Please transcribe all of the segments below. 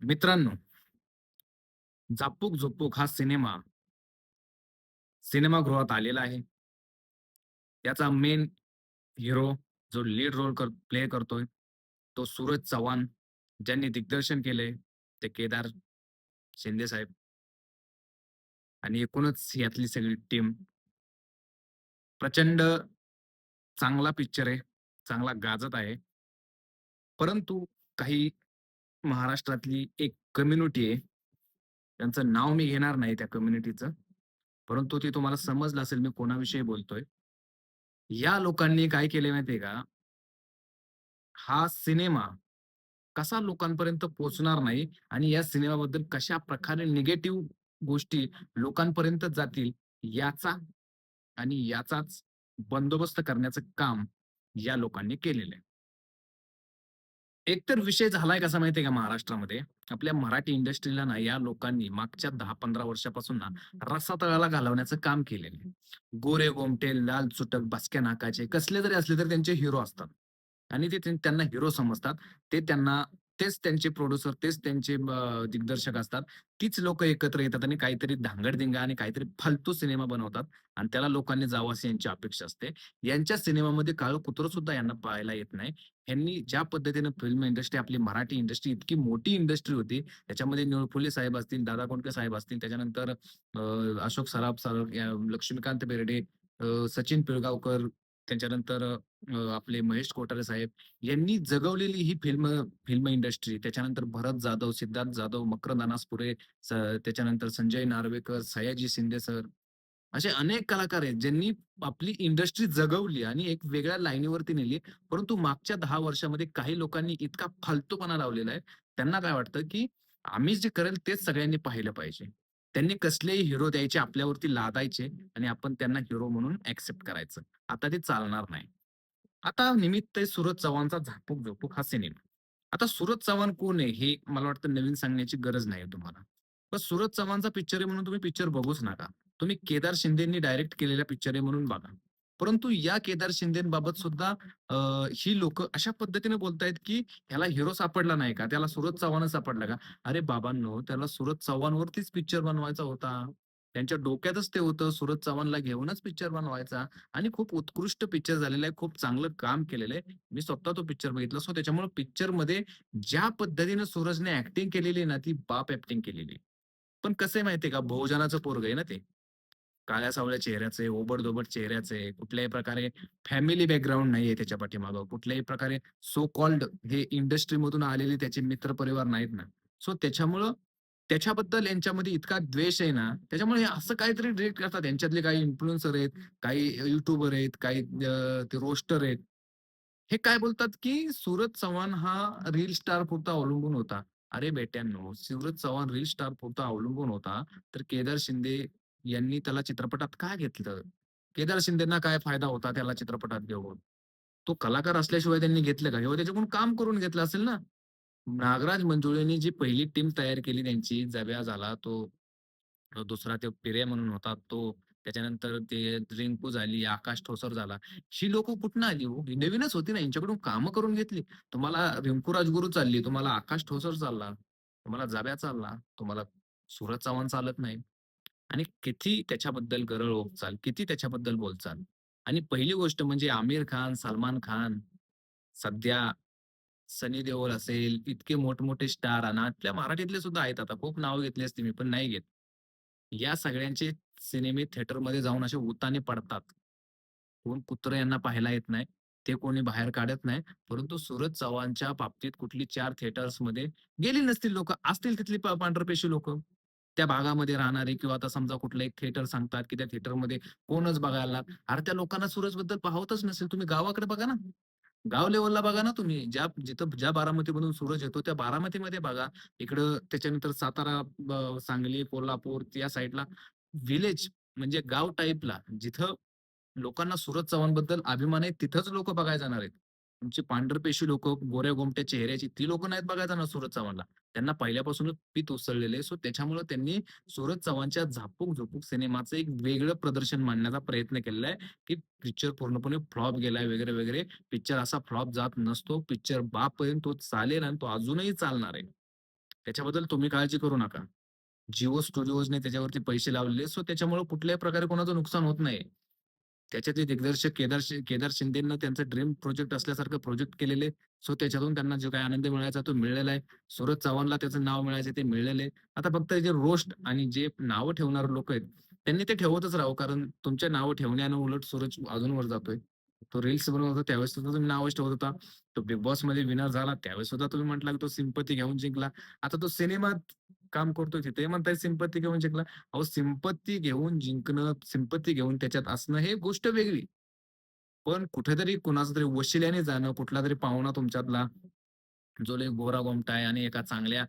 मित्रांनो, जापूक झोपूक हा सिनेमा सिनेमागृहात आलेला आहे. त्याचा मेन हिरो जो लीड रोल कर प्ले करतोय, तो सूरज चव्हाण. ज्यांनी दिग्दर्शन केले ते केदार शिंदे साहेब. आणि एकूणच यातली सगळी टीम. प्रचंड चांगला पिक्चर आहे. चांगला गाजत आहे. परंतु काही महाराष्ट्रातली एक कम्युनिटी आहे. त्यांचं नाव मी घेणार नाही त्या कम्युनिटीचं. परंतु ते तुम्हाला समजलं असेल मी कोणाविषयी बोलतोय. या लोकांनी काय केले माहितीये का? हा सिनेमा कसा लोकांपर्यंत पोहोचणार नाही आणि या सिनेमाबद्दल कशाप्रकारे निगेटिव्ह गोष्टी लोकांपर्यंत जातील याचा आणि याचाच बंदोबस्त करण्याचं काम या लोकांनी केलेलं आहे. एकतर विषय झालाय कसा माहितीये का महाराष्ट्रामध्ये, आपल्या मराठी इंडस्ट्रीला ना या लोकांनी मागच्या 10-15 वर्षापासून ना रसातळाला घालवण्याचं काम केलेलं आहे. गोरे गोमटे, लाल चुटक, बसक्या नाकाचे कसले जरी असले तरी त्यांचे हिरो असतात. आणि ते त्यांना हिरो समजतात. ते त्यांना तेच त्यांचे प्रोड्युसर, तेच त्यांचे दिग्दर्शक असतात. तीच लोक एकत्र येतात आणि काहीतरी धांगडधिंगा आणि काहीतरी फालतू सिनेमा बनवतात आणि त्याला लोकांनी जावं अशी यांची अपेक्षा असते. यांच्या सिनेमामध्ये काळं कुत्रं सुद्धा यांना पाहायला येत नाही. यांनी ज्या पद्धतीनं फिल्म इंडस्ट्री आपली मराठी इंडस्ट्री इतकी मोठी इंडस्ट्री होती. त्याच्यामध्ये निळफुले साहेब असतील, दादा कोंडके साहेब असतील, त्याच्यानंतर अशोक सराफ सर, लक्ष्मीकांत बेर्डे, सचिन पिळगावकर, त्याच्यानंतर आपले महेश कोठारे साहेब यांनी जगवलेली ही फिल्म फिल्म इंडस्ट्री. त्याच्यानंतर भरत जाधव, सिद्धार्थ जाधव, मकरंद अनासपुरे, त्याच्यानंतर संजय नार्वेकर, सयाजी शिंदे सर असे अनेक कलाकार आहेत, ज्यांनी आपली इंडस्ट्री जगवली आणि एक वेगळ्या लाईनीवरती नेली. परंतु मागच्या दहा वर्षामध्ये काही लोकांनी इतका फालतूपणा लावलेला आहे. त्यांना काय वाटतं, की आम्ही जे करेल तेच सगळ्यांनी पाहिलं पाहिजे. त्यांनी कसलेही हिरो द्यायचे, आपल्यावरती लादायचे आणि आपण त्यांना हिरो म्हणून ऍक्सेप्ट करायचं. आता ते चालणार नाही. आता निमित्त आहे सूरज चव्हाणचा झापक झोपूक हा सिनेमा. आता सूरज चव्हाण कोण आहे हे मला वाटतं नवीन सांगण्याची गरज नाही तुम्हाला. पण सूरज चव्हाणचा पिक्चर आहे म्हणून तुम्ही पिक्चर बघूच नका. तुम्ही केदार शिंदेंनी डायरेक्ट केलेला पिक्चर आहे म्हणून बघा. परंतु या केदार शिंदेबाबत सुद्धा ही लोक अशा पद्धतीने बोलतायत, की ह्याला हिरो सापडला नाही का? त्याला सूरज चव्हाणच सापडला का? अरे बाबांनो, त्याला सूरज चव्हाणवरतीच पिक्चर बनवायचा होता. त्यांच्या डोक्यातच ते होतं सूरज चव्हाणला घेऊनच पिक्चर बनवायचा आणि खूप उत्कृष्ट पिक्चर झालेला आहे. खूप चांगलं काम केलेलं आहे. मी स्वतः तो पिक्चर बघितला. सो त्याच्यामुळे पिक्चरमध्ये ज्या पद्धतीने सूरजने ऍक्टिंग केलेली आहे ना, ती बाप ऍक्टिंग केलेली आहे. पण कसं आहे माहितीये का, बहुजनाचं पोरग आहे ना ते. काळ्या-सावळ्या चेहऱ्याचे ओबड-धोबड चेहऱ्याचं आहे. कुठल्याही प्रकारे फॅमिली बॅकग्राऊंड नाहीये त्याच्या पाठीमागं. कुठल्याही प्रकारे सो कॉल्ड हे इंडस्ट्रीमधून आलेले त्याचे मित्र परिवार नाहीत ना. सो त्याच्यामुळं त्याच्याबद्दल यांच्यामध्ये इतका द्वेष आहे ना, त्याच्यामुळे असं काहीतरी डिरेक्ट करतात. यांच्यातले काही इन्फ्लुएन्सर आहेत, काही युट्यूबर आहेत, काही ते रोस्टर आहेत. हे काय बोलतात, की सूरज चव्हाण हा रील स्टार पुरता अवलंबून होता. अरे बेट्यांनो, सूरज चव्हाण रील स्टार पुरता अवलंबून होता, तर केदार शिंदे यांनी त्याला चित्रपटात का घेतलं? केदार शिंदेना काय फायदा होता त्याला चित्रपटात घेऊन? तो कलाकार असल्याशिवाय त्यांनी घेतलं का? किंवा त्याच्याकडून काम करून घेतलं असेल ना? नागराज मंजुळेंनी जी पहिली टीम तयार केली त्यांची, जव्या झाला तो दुसरा ते पिर्या म्हणून होता तो. त्याच्यानंतर ते रिंकू झाली, आकाश ठोसर झाला. ही लोक कुठनं आली हो? नवीनच होती ना, यांच्याकडून कामं करून घेतली. तुम्हाला रिंकू राजगुरू चालली, तुम्हाला आकाश ठोसर चालला, तुम्हाला जाब्या चालला, तुम्हाला सूरज चव्हाण चालत नाही. आणि किती त्याच्याबद्दल गरळ चाल किती त्याच्याबद्दल बोलचाल. आणि पहिली गोष्ट म्हणजे आमिर खान, सलमान खान, सध्या सनी देओल असेल, इतके मोठमोठे स्टार आणा आपल्या मराठीतले सुद्धा आहेत आता. खूप नाव घेतली असती मी, पण नाही घेत. या सगळ्यांचे सिनेमे थिएटरमध्ये जाऊन असे उताने पडतात. कोण कुत्र यांना पाहायला येत नाही. ते कोणी बाहेर काढत नाही. परंतु सूरज चव्हाणच्या बाबतीत कुठली चार थिएटर्समध्ये गेली नसतील लोक असतील तिथली पांढरपेशी लोक त्या भागामध्ये राहणारे किंवा आता समजा कुठलं एक थिएटर सांगतात, की त्या थिएटरमध्ये कोणच बघायला अरे त्या लोकांना सूरजबद्दल पाहतच नसेल. तुम्ही गावाकडे बघा ना. गाव लेव्हलला बघा ना तुम्ही. ज्या जिथं ज्या बारामतीमधून सूरज येतो, त्या बारामतीमध्ये बघा. इकडं त्याच्यानंतर सातारा, ब सांगली, कोल्हापूर या साइडला व्हिलेज म्हणजे गाव टाइपला जिथं लोकांना सूरज चव्हाणबद्दल अभिमान आहे, तिथंच लोकं बघायला जाणार आहेत. तुमची पांढरपेशी लोक गोऱ्या-गोमट्या चेहऱ्याची ती लोक नाहीत बघायला जाणार सूरज चव्हाणला. त्यांना पहिल्यापासूनच पीत उसळलेले सो त्याच्यामुळे त्यांनी सूरज चव्हाणच्या झापूक झोपूक सिनेमाचं एक वेगळं प्रदर्शन मांडण्याचा प्रयत्न केलेला आहे, की पिक्चर पूर्णपणे फ्लॉप गेलाय वगैरे, वगैरे. पिक्चर असा फ्लॉप जात नसतो. पिक्चर बापर्यंत तो चालेल आणि तो अजूनही चालणार आहे. त्याच्याबद्दल तुम्ही काळजी करू नका. जिओ स्टुडिओजने त्याच्यावरती पैसे लावलेले सो त्याच्यामुळे कुठल्याही प्रकारे कोणाचं नुकसान होत नाही. त्याच्यातले दिग्दर्शक केदार शि केदार शिंदेंना त्यांचं ड्रीम प्रोजेक्ट असल्यासारखं प्रोजेक्ट केलेले. सो त्याच्यातून त्यांना जो काही आनंद मिळायचा तो मिळालेला आहे. सूरज चव्हाणला त्याचं नाव मिळायचं ते मिळालेलं आहे. आता फक्त जे रोस्ट आणि जे नावं ठेवणारे लोक आहेत, त्यांनी ते ठेवतच राहो कारण तुमच्या नावं ठेवण्यानं उलट सूरज अजून वर जातोय. तो रील्स बनवत होता त्यावेळेस सुद्धा तुम्ही नावच ठेवत होता. तो बिग बॉसमध्ये विनर झाला त्यावेळेस सुद्धा तुम्ही म्हटला की तो सिंपती घेऊन जिंकला. आता तो सिनेमात काम करतोय तिथे म्हणताय सिंपत्ती घेऊन जिंकला. अहो सिंपत्ती घेऊन जिंकणं, सिंपत्ती घेऊन त्याच्यात असणं हे गोष्ट वेगळी. पण कुठेतरी कुणाचं तरी वशिल्याने जाणं, कुठलातरी पाहुणा तुमच्यातला जो लय गोरा-गोमटा आहे आणि एका चांगल्या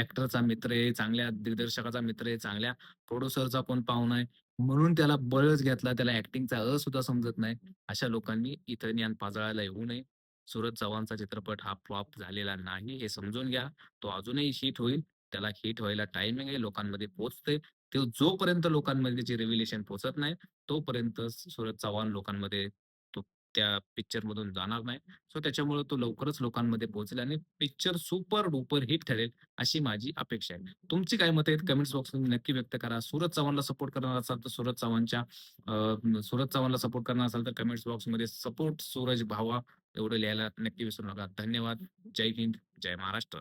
ऍक्टरचा मित्र आहे, चांगल्या दिग्दर्शकाचा मित्र आहे, चांगल्या प्रोड्युसरचा पण पाहुणा आहे. म्हणून त्याला बळच घेतला. त्याला ऍक्टिंगचा अ सुद्धा समजत नाही. अशा लोकांनी इथं ज्ञान पाजळायला येऊ नये. सूरज चव्हाणचा चित्रपट हा फ्लॉप झालेला नाही हे समजून घ्या. तो अजूनही हिट होईल. त्याला हिट व्हायला टायमिंग आहे. लोकांमध्ये पोहोचते तो जोपर्यंत लोकांमध्ये त्याची रिव्हिलेशन पोहोचत नाही, तोपर्यंत सूरज चव्हाण लोकांमध्ये तो त्या पिक्चरमधून जाणार नाही. सो त्याच्यामुळे तो लवकरच लोकांमध्ये पोहोचेल आणि पिक्चर सुपर डुपर हिट ठरेल, अशी माझी अपेक्षा आहे. तुमची काय मत आहेत कमेंट्स बॉक्समध्ये नक्की व्यक्त करा. सूरज चव्हाणला सपोर्ट करणार असाल तर सूरज चव्हाणच्या सूरज चव्हाणला सपोर्ट करणार असाल तर कमेंट्स बॉक्समध्ये सपोर्ट सूरज भावा एवढं लिहायला नक्की विसरू नका. धन्यवाद. जय हिंद, जय महाराष्ट्र.